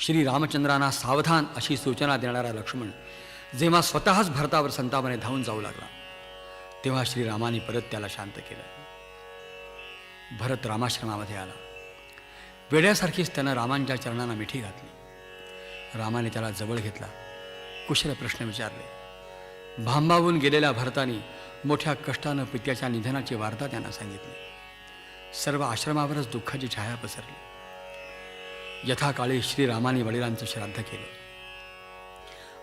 श्री रामचंद्रांना सावधान अशी सूचना देणारा लक्ष्मण जेव्हा स्वतःच भरतावर संतापाने धावून जाऊ लागला तेव्हा श्रीरामाने परत त्याला शांत केलं. भरत रामाश्रमामध्ये आला. वेड्यासारखीच त्यानं रामांच्या चरणांना मिठी घातली. रामाने त्याला जवळ घेतला. कुशल प्रश्न विचारले. भांबावून गेलेल्या भरताने मोठ्या कष्टानं पित्याच्या निधनाची वार्ता त्यांना सांगितली. सर्व आश्रमावरच दुःखाची छाया पसरली. यथाकाळी श्रीरामाने वडिलांचं श्राद्ध केलं.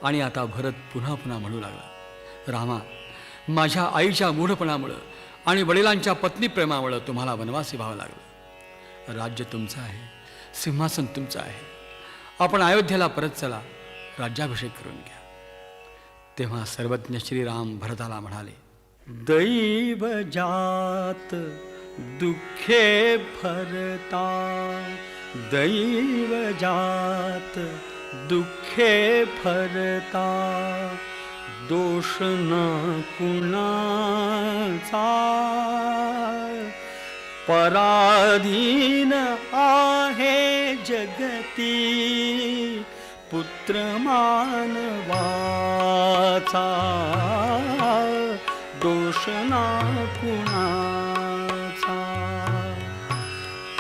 आणि आता भरत पुन्हा पुन्हा म्हणू लागला रामा माझ्या आईच्या मूढपणामुळं आणि वडिलांच्या पत्नीप्रेमामुळं तुम्हाला वनवासी व्हावं लागलं. राज्य तुमचं आहे सिंहासन तुमचं आहे. आपण अयोध्येला परत चला राज्याभिषेक करून घ्या. तेव्हा सर्वज्ञ श्रीराम भरताला म्हणाले दैव जात दुःखे भरता दैव जात दुःखे भरता दोष न कुणाचा पराधीन आहे जगती पुत्र मानवाचा दोष ना कुणा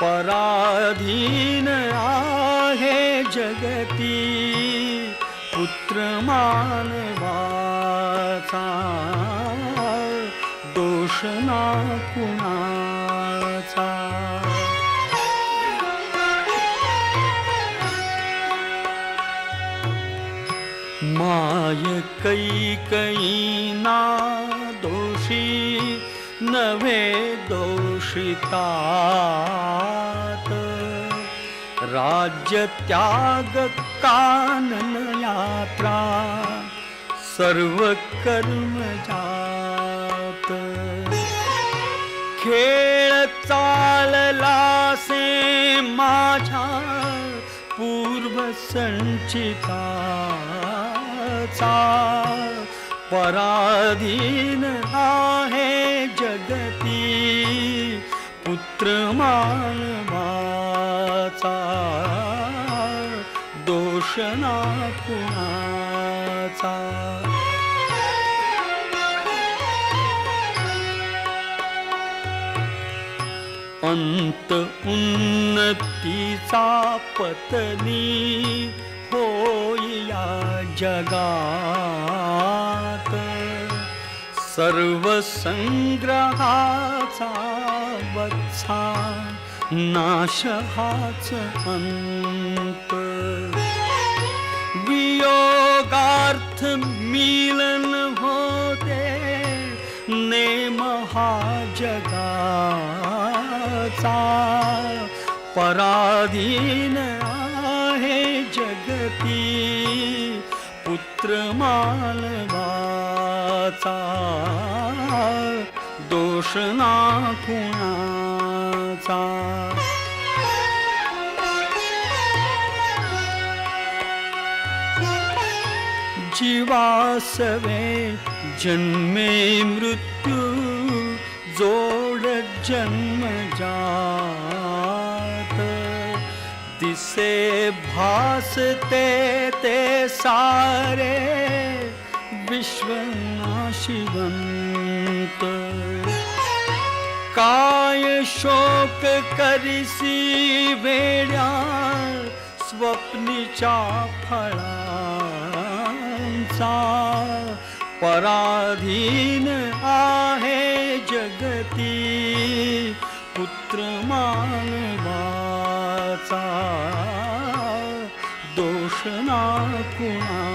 पराधीन आहे जगती पुत्र मानवाचा दोष ना कुणाचा माय कै कैना दोषी नव्हे दो राज्य त्याग कानन यात्रा सर्व कर्म जात। खेळ चालला से माझ्या पूर्व संचिताचा। पराधीन आहे पुत्र मानवाचा दोष ना कुणाचा अंत उन्नतीचा पतनी होई या जगात. सर्व संग्रहाचा वत्सा नाशहाच अंत. वियोगार्थ मिलन होते नेम हा जगाचा पराधीन आहे जगती पुत्र मानवाचा दोष ना कुणाचा जीवासवे जन्मे मृत्यु जोड जन्म जात। दिसे भासते ते सारे विश्वनाशिवंत काय शोक करिसी वेड्या स्वप्नीच्या फळांचा। पराधीन आहे जगती पुत्र मानवाचा। दोष ना कुणा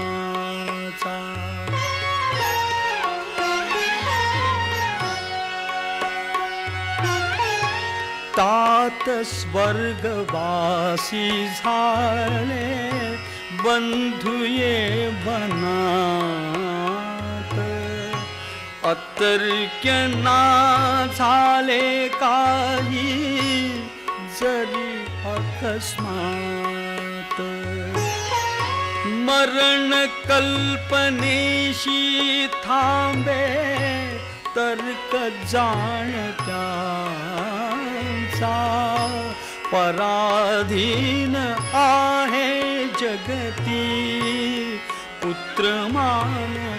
तात स्वर्गवासी झाले बंधुये बनात. अतर्क्य ना झाले काही जरी अकस्मात. मरण कल्पनेशी थांबे तर्क जाणत्यांचा पराधीन आहे जगती पुत्र मानवाचा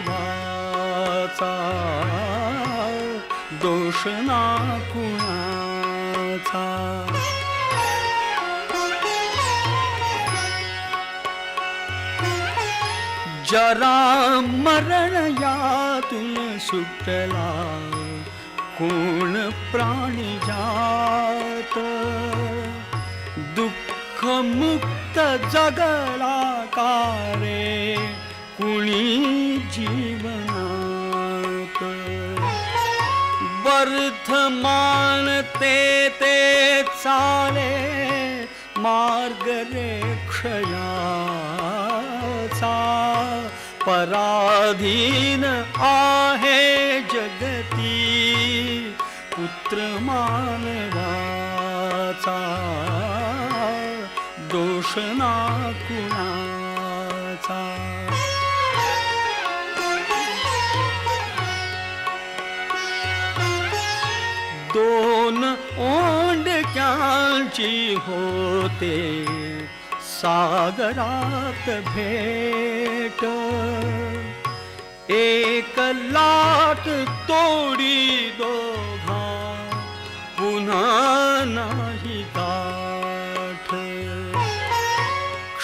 दोष ना कुणाचा जरा मरण यातून सुटला कोण प्राणी जात मुक्त जगला कारे कुणी जीवनात. वर्धमान ते ते चाले मार्ग रे क्षयाचा पराधीन आहे जगती पुत्र मानवाचा. ना कुणाचा? दोन ओंडक्यांची होते सागरात भेट. एक लाट तोडी दोघा पुन्हा नाही गाठ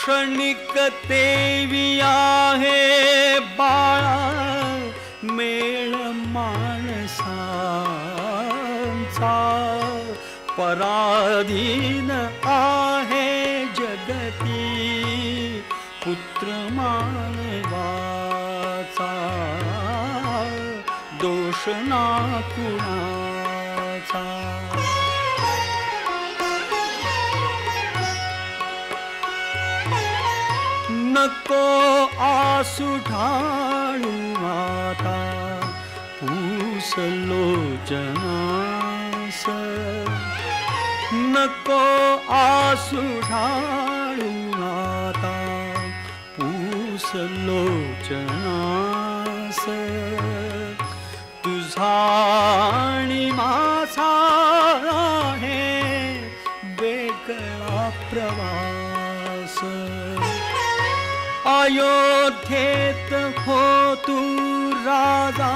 क्षणिक तेवी आहे बाळा मेळ माणसांचा पराधीन आहे जगती पुत्र मानवाचा दोष ना कुणा नको आसू ढाळू आता पूसलो नको आसू ढाळू आता पूसलो तुझा आणि माझा आहे वेगळा प्रवास। अयोध्येत हो तू राजा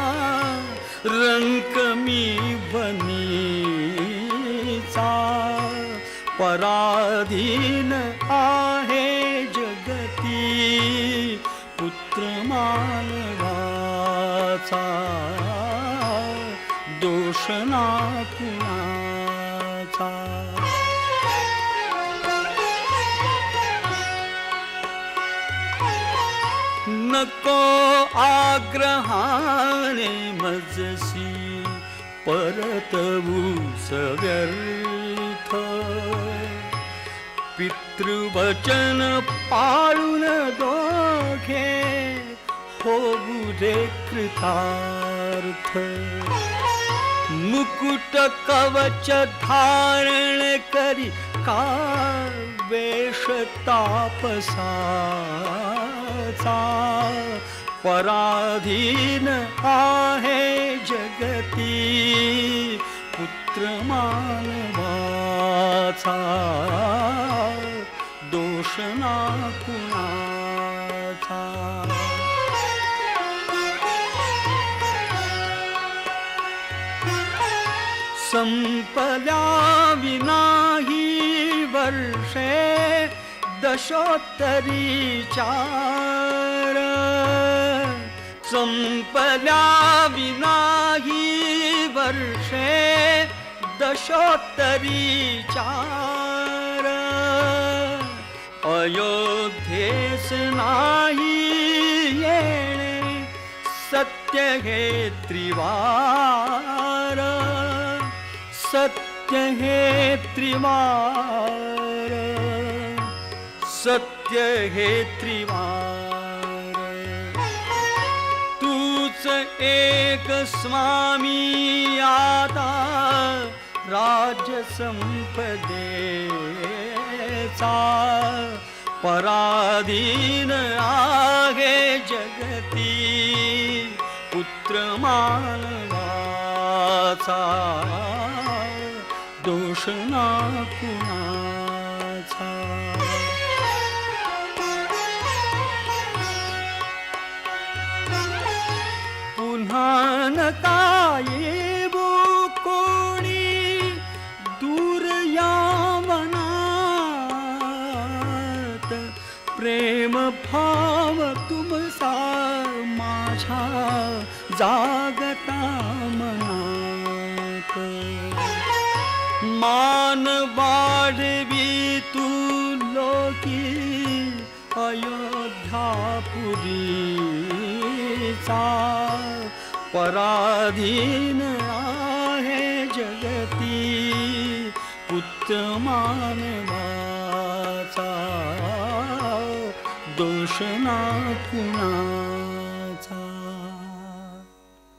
रंक मी बनीचा. पराधीन आहे जगती पुत्र मानवाचा दोष ना कुणाचा नको आग्रहाने मजसी परतवू सव्यर्थ पितृवचन पाळून दोघे होऊ रे कृतार्थ। मुकुट कवच धारण करी का वेश तापसा। तापसाचा पराधीन आहे जगती पुत्र मानवाचा दोष ना कुणाचा. संपल्या विनाही वर्षे दशोत्तरी चार संपल्या विनाही वर्षे दशोत्तरी चार अयोध्येस नाही येणे सत्य हे त्रिवार सत्य हे त्रिवार सत्य हे त्रिवार तूच एक स्वामी आता राज्य संपदेचा. पराधीन आगे जगती पुत्र मानवाचा दोष ना कुणा यावनात प्रेम भाव तुमचा माझ्या जागता मनात. मान वाढवी तू लोकी अयोध्यापुरीचा पराधीन आ पुत्र मानवाचा दोष ना कुणा